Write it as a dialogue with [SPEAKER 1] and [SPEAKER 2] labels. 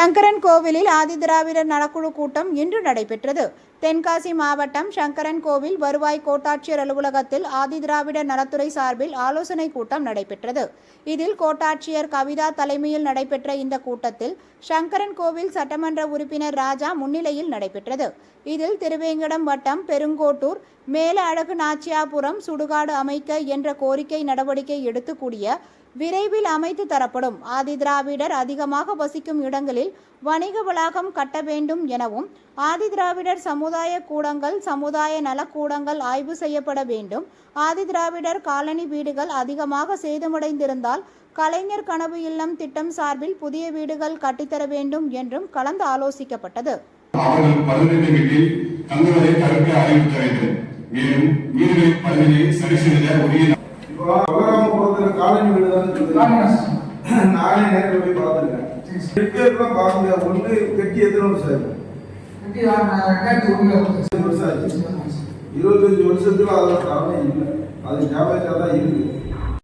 [SPEAKER 1] சங்கரன் கோவிலில் ஆதிதிராவிடர் நலக்குழு கூட்டம் இன்று நடைபெற்றது. தென்காசி மாவட்டம் சங்கரன் கோவில் வருவாய் கோட்டாட்சியர் அலுவலகத்தில் ஆதிதிராவிடர் நலத்துறை சார்பில் ஆலோசனை கூட்டம் நடைபெற்றது. இதில் கோட்டாட்சியர் கவிதா தலைமையில் நடைபெற்ற இந்த கூட்டத்தில் சங்கரன் கோவில் சட்டமன்ற உறுப்பினர் ராஜா முன்னிலையில் நடைபெற்றது. இதில் திருவேங்கடம் வட்டம் பெருங்கோட்டூர் மேல அழகு நாச்சியாபுரம் சுடுகாடு அமைக்க என்ற கோரிக்கை நடவடிக்கை எடுத்துக்கூடிய விரைவில் அமைத்து தரப்படும். ஆதிதிராவிடர் அதிகமாக வசிக்கும் இடங்களில் வணிக வளாகம் கட்ட வேண்டும் எனவும் ஆதிதிராவிடர் சமுதாய கூடங்கள் சமுதாய நலக்கூடங்கள் ஆய்வு செய்யப்பட வேண்டும். ஆதிதிராவிடர் காலனி வீடுகள் அதிகமாக சேதமடைந்திருந்தால் கலைஞர் கனவு இல்லம் திட்டம் சார்பில் புதிய வீடுகள் கட்டித்தர வேண்டும் என்றும் கலந்து ஆலோசிக்கப்பட்டது.
[SPEAKER 2] நானே நேரில் போய் பார்த்துருக்கேன். பேர்லாம் பார்க்க முடியாது ஒன்று கட்டி எத்தனை வருஷம் ஆகுது இருபது வருஷம் ஆச்சு இருபத்தஞ்சு வருஷத்துல அதோட காரணம் இல்லை அது டேமேஜாக தான் இருக்கு